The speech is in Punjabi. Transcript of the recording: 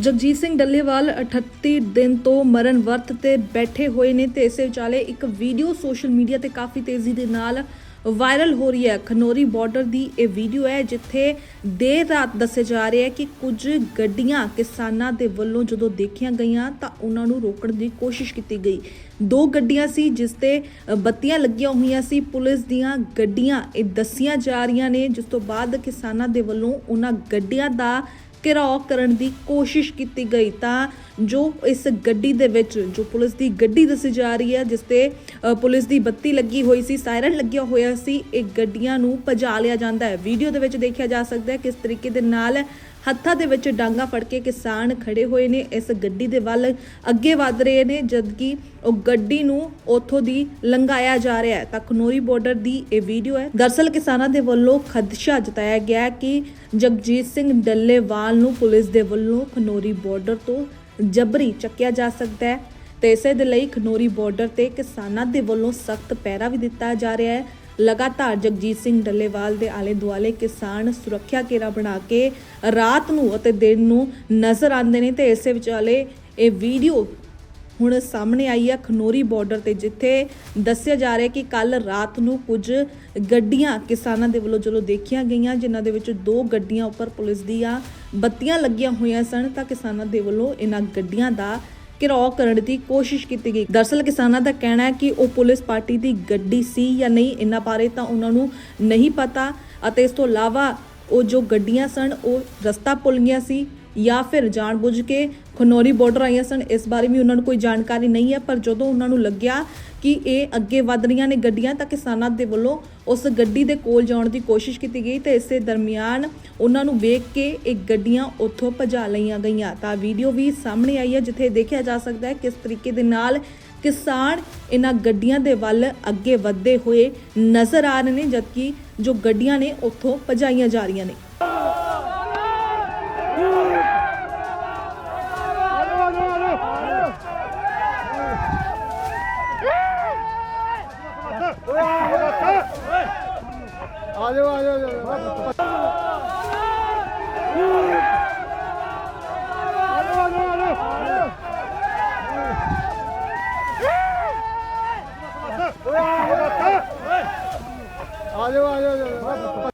ਜਗਜੀਤ ਸਿੰਘ ਡੱਲੇਵਾਲ 38 ਦਿਨ ਤੋਂ ਮਰਨ ਵਰਤ ਤੇ ਬੈਠੇ ਹੋਏ ਨੇ ਤੇ ਇਸੇ ਵਿਚਾਲੇ ਇੱਕ ਵੀਡੀਓ ਸੋਸ਼ਲ ਮੀਡੀਆ ਤੇ ਕਾਫੀ ਤੇਜ਼ੀ ਦੇ ਨਾਲ ਵਾਇਰਲ ਹੋ ਰਹੀ ਹੈ। ਖਨੋਰੀ ਬਾਰਡਰ ਦੀ ਇਹ ਵੀਡੀਓ ਹੈ ਜਿੱਥੇ ਦੇਰ ਰਾਤ ਦੱਸੇ ਜਾ ਰਿਹਾ ਹੈ ਕਿ ਕੁਝ ਗੱਡੀਆਂ ਕਿਸਾਨਾਂ ਦੇ ਵੱਲੋਂ ਜਦੋਂ ਦੇਖੀਆਂ ਗਈਆਂ ਤਾਂ ਉਹਨਾਂ ਨੂੰ ਰੋਕਣ ਦੀ ਕੋਸ਼ਿਸ਼ ਕੀਤੀ ਗਈ। ਦੋ ਗੱਡੀਆਂ ਸੀ ਜਿਸ ਤੇ ਬੱਤੀਆਂ ਲੱਗੀਆਂ ਹੋਈਆਂ ਸੀ। ਪੁਲਿਸ ਦੀਆਂ ਗੱਡੀਆਂ ਇਹ ਦੱਸੀਆਂ ਜਾ ਰਹੀਆਂ ਨੇ, ਜਿਸ ਤੋਂ ਬਾਅਦ ਕਿਸਾਨਾਂ ਦੇ ਵੱਲੋਂ ਉਹਨਾਂ ਗੱਡੀਆਂ ਦਾ ਘਿਰਾਓ ਕਰਨ ਦੀ ਕੋਸ਼ਿਸ਼ ਕੀਤੀ ਗਈ ਤਾਂ ਜੋ ਇਸ ਗੱਡੀ ਦੇ ਵਿੱਚ, ਜੋ ਪੁਲਿਸ ਦੀ ਗੱਡੀ ਦੱਸੀ ਜਾ ਰਹੀ ਹੈ, ਜਿਸ ਤੇ ਪੁਲਿਸ ਦੀ ਬੱਤੀ ਲੱਗੀ ਹੋਈ ਸੀ, ਸਾਇਰਨ ਲੱਗਿਆ ਹੋਇਆ ਸੀ, ਇਹ ਗੱਡੀਆਂ ਨੂੰ ਭਜਾ ਲਿਆ ਜਾਂਦਾ ਹੈ। ਵੀਡੀਓ ਦੇ ਵਿੱਚ ਦੇਖਿਆ ਜਾ ਸਕਦਾ ਹੈ ਕਿਸ ਤਰੀਕੇ ਦੇ ਨਾਲ ਹੱਥਾਂ ਦੇ ਵਿੱਚ ਡਾਂਗਾ ਫੜ ਕੇ ਕਿਸਾਨ ਖੜੇ ਹੋਏ ਨੇ। ਇਸ ਗੱਡੀ ਦੇ ਵੱਲ ਅੱਗੇ ਵਧ ਰਹੇ ਨੇ, ਜਦਕਿ ਉਹ ਗੱਡੀ ਨੂੰ ਉਥੋਂ ਦੀ ਲੰਘਾਇਆ ਜਾ ਰਿਹਾ ਹੈ। ਤਾਂ ਖਨੋਰੀ ਬਾਰਡਰ ਦੀ ਇਹ ਵੀਡੀਓ ਹੈ। ਦਰਸਲ ਕਿਸਾਨਾਂ ਦੇ ਵੱਲੋਂ ਖਦਸ਼ਾ ਜਤਾਇਆ ਗਿਆ ਕਿ ਜਗਜੀਤ ਸਿੰਘ ਡੱਲੇਵਾਲ ਨੂੰ ਪੁਲਿਸ ਦੇ ਵੱਲੋਂ ਖਨੋਰੀ ਬਾਰਡਰ ਤੋਂ ਜਬਰੀ ਚੱਕਿਆ ਜਾ ਸਕਦਾ ਹੈ। ਤੇ ਇਸੇ ਦੇ ਲਈ ਖਨੋਰੀ ਬਾਰਡਰ ਤੇ ਕਿਸਾਨਾਂ ਦੇ ਵੱਲੋਂ ਸਖਤ ਪਹਿਰਾ ਵੀ ਦਿੱਤਾ ਜਾ ਰਿਹਾ ਹੈ। ਲਗਾਤਾਰ ਜਗਜੀਤ ਸਿੰਘ ਡੱਲੇਵਾਲ ਦੇ ਆਲੇ ਦੁਆਲੇ ਕਿਸਾਨ ਸੁਰੱਖਿਆ ਘੇਰਾ ਬਣਾ ਕੇ ਰਾਤ ਨੂੰ ਅਤੇ ਦਿਨ ਨੂੰ ਨਜ਼ਰ ਆਉਂਦੇ ਨੇ ਤੇ ਇਸੇ ਵਿਚਾਲੇ ਇਹ ਵੀਡੀਓ ਹੁਣ ਸਾਹਮਣੇ ਆਈ ਹੈ ਖਨੋਰੀ ਬਾਰਡਰ ਤੇ, ਜਿੱਥੇ ਦੱਸਿਆ ਜਾ ਰਿਹਾ ਕਿ ਕੱਲ ਰਾਤ ਨੂੰ ਕੁਝ ਗੱਡੀਆਂ ਕਿਸਾਨਾਂ ਦੇ ਵੱਲੋਂ ਜਦੋਂ ਦੇਖੀਆਂ ਗਈਆਂ, ਜਿਨ੍ਹਾਂ ਦੇ ਵਿੱਚ ਦੋ ਗੱਡੀਆਂ ਉੱਪਰ ਪੁਲਿਸ ਦੀਆਂ ਬੱਤੀਆਂ ਲੱਗੀਆਂ ਹੋਈਆਂ ਸਨ, ਤਾਂ ਕਿਸਾਨਾਂ ਦੇ ਵੱਲੋਂ ਇਹਨਾਂ ਗੱਡੀਆਂ ਦਾ ਘਿਰਾਓ ਕਰਨ ਦੀ ਕੋਸ਼ਿਸ਼ ਕੀਤੀ ਗਈ। ਦਰਸਲ ਕਿਸਾਨਾਂ ਦਾ ਕਹਿਣਾ ਹੈ ਕਿ ਉਹ ਪੁਲਿਸ ਪਾਰਟੀ ਦੀ ਗੱਡੀ ਸੀ ਜਾਂ ਨਹੀਂ, ਇਹਨਾਂ ਬਾਰੇ ਤਾਂ ਉਹਨਾਂ ਨੂੰ ਨਹੀਂ ਪਤਾ। ਅਤੇ ਇਸ ਤੋਂ ਇਲਾਵਾ ਉਹ ਜੋ ਗੱਡੀਆਂ ਸਨ, ਉਹ ਰਸਤਾ ਭੁੱਲ ਗਈਆਂ ਸੀ। ਜਾਂ ਫਿਰ ਜਾਣਬੁੱਝ ਕੇ ਖਨੌਰੀ ਬਾਰਡਰ ਆਈਆਂ ਸਨ। ਇਸ ਬਾਰੇ ਵੀ ਉਹਨਾਂ ਨੂੰ ਕੋਈ ਜਾਣਕਾਰੀ ਨਹੀਂ ਹੈ, ਪਰ ਜਦੋਂ ਉਹਨਾਂ ਨੂੰ ਲੱਗਿਆ ਕਿ ਇਹ ਅੱਗੇ ਵਧ ਰਹੀਆਂ ਨੇ ਗੱਡੀਆਂ, ਤਾਂ ਕਿਸਾਨਾਂ ਦੇ ਵੱਲੋਂ ਉਸ ਗੱਡੀ ਦੇ ਕੋਲ ਜਾਣ ਦੀ ਕੋਸ਼ਿਸ਼ ਕੀਤੀ ਗਈ ਤੇ ਇਸੇ ਦਰਮਿਆਨ ਉਹਨਾਂ ਨੂੰ ਵੇਖ ਕੇ ਇਹ ਗੱਡੀਆਂ ਉੱਥੋਂ ਭਜਾ ਲਈਆਂ ਗਈਆਂ। ਤਾਂ ਵੀਡੀਓ ਵੀ ਸਾਹਮਣੇ ਆਈ ਹੈ, ਜਿੱਥੇ ਦੇਖਿਆ ਜਾ ਸਕਦਾ ਹੈ ਕਿਸ ਤਰੀਕੇ ਦੇ ਨਾਲ ਕਿਸਾਨ ਇਹਨਾਂ ਗੱਡੀਆਂ ਦੇ ਵੱਲ ਅੱਗੇ ਵਧਦੇ ਹੋਏ ਨਜ਼ਰ ਆ ਰਹੇ ਨੇ, ਜਦਕਿ ਜੋ ਗੱਡੀਆਂ ਨੇ ਉੱਥੋਂ ਭਜਾਈਆਂ ਜਾ ਰਹੀਆਂ ਨੇ। ਆ ਜਾਓ ਆ ਜਾਓ ਆ ਜਾਓ ਆ ਜਾਓ